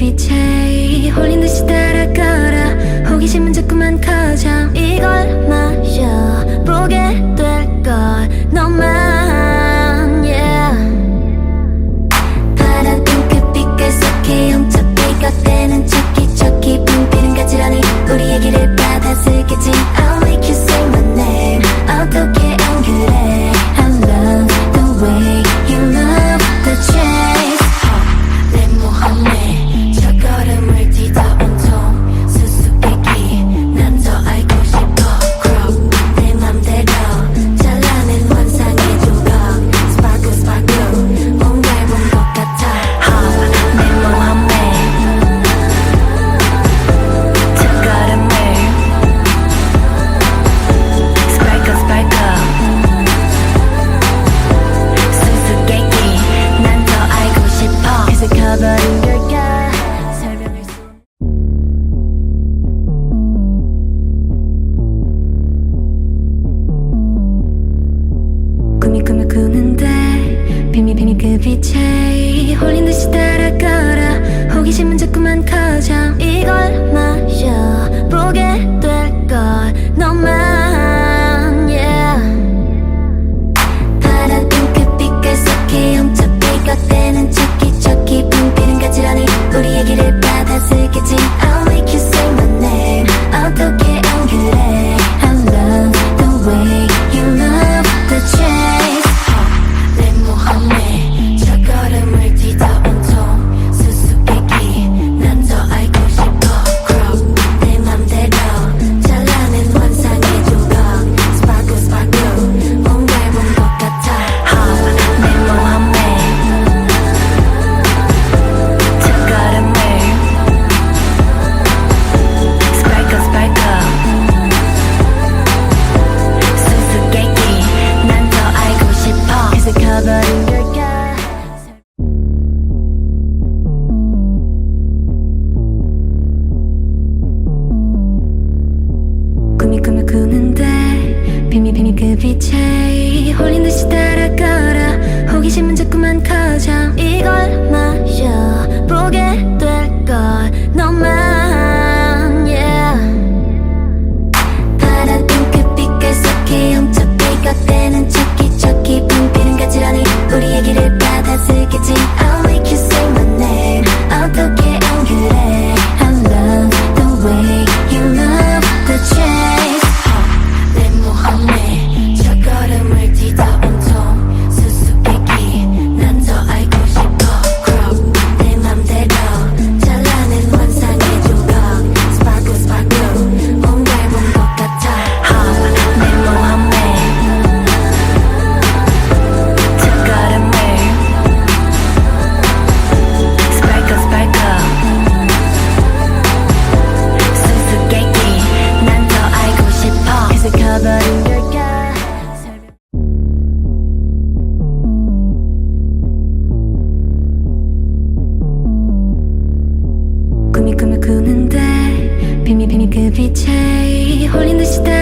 빛에 홀린 듯이 따라가라. 호기심은 자꾸만 커져. 이걸 마셔. 보게 될 걸. 너만 yeah. 파란 핑크빛깔 속에 영적 비가 되는 척이 가지런히 우리의 길을 받아 슬기지. 떠나버린 걸까 설명할 수 꿈이 꿈을 꾸는데 비밀 비밀 그 빛에 홀린 듯이 따라가라 호기심은 자꾸만 커져 이걸 마셔 보게 될 걸 너만 그 빛깔 때는. 이미 그 빛에 홀린 듯이 따라가라. 호기심은 자꾸만 커져. 이걸 마셔 보게 돼. 指ちゃい掘り出した